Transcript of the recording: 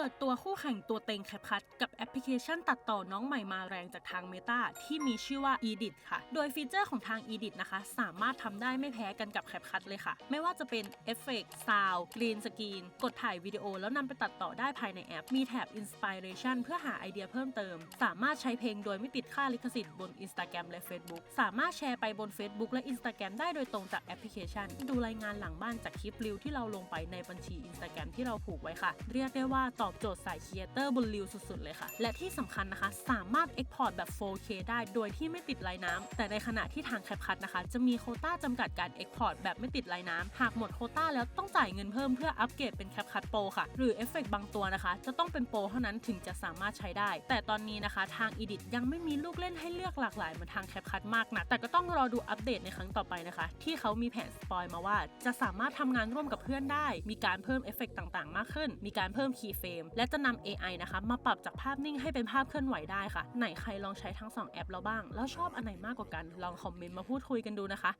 ปิดตัวคู่แข่งตัวเต็งแคปคั t กับแอปพลิเคชันตัดต่อน้องใหม่มาแรงจากทาง Meta ที่มีชื่อว่า Edit ค่ะ โดยฟีเจอร์ของทาง Edit นะคะ สามารถทำได้ไม่แพ้กันกับแคปคั t เลยค่ะ ไม่ว่าจะเป็นเอฟเฟกต์ซาวด์กรีนสกรีนกดถ่ายวิดีโอแล้วนำไปตัดต่อได้ภายในแอป มีแถบ Inspiration เพื่อหาไอเดียเพิ่มเติม สามารถใช้เพลงโดยไม่ติดค่าลิขสิทธิ์บน Instagram และ Facebook สามารถแชร์ไปบน Facebook และ Instagram ได้โดยตรงจากแอปพลิเคชัน ดูรายงานหลังบ้านจากคลิปรีวที่เราลงไปในบัญชี Instagram ที่เราผูกไว้ค่ะ เรียกได้ว่าตอบโจทย์สายครีเอเตอร์บนรีวสุดๆเลยค่ะ และที่สำคัญนะคะ สามารถ Export แบบ 4K ได้โดยที่ไม่ติดลายน้ำแต่ในขณะที่ทางแคปคั t นะคะ จะมีโคต้าจำกัดการ Export แบบไม่ติดลายน้ำหากหมดโคต้าแล้วต้องจ่ายเงินเพิ่มเพื่ออัปเกรดเป็นแคปคั t Pro ค่ะ หรือเอฟเฟกบางตัวนะคะ จะต้องเป็นโปรเท่านั้นถึงจะสามารถใช้ได้ แต่ตอนนี้นะคะทาง Edit ยังไม่มีลูกเล่นให้เลือกหลากหลายเหมือนทางแคปคั t มากนะแต่ก็ต้องรอดูอัปเดตในครั้งต่อไปนะคะ ที่เขามีแผนสปอยมาว่า จะสามารถทำงานร่วมกับเพื่อนได้ มีการเพิ่มเอฟเฟกต่างๆ มากขึ้น มีการเพิ่มคีย์เฟรมและจะนำ AI นะคะ มาปรับจากภาพนิ่งให้เป็นภาพเคลื่อนไหวได้ค่ะ ไหนใครลองใช้ทั้งสองแอปแล้วบ้าง แล้วชอบอันไหนมากกว่ากัน ลองคอมเมนต์มาพูดคุยกันดูนะคะ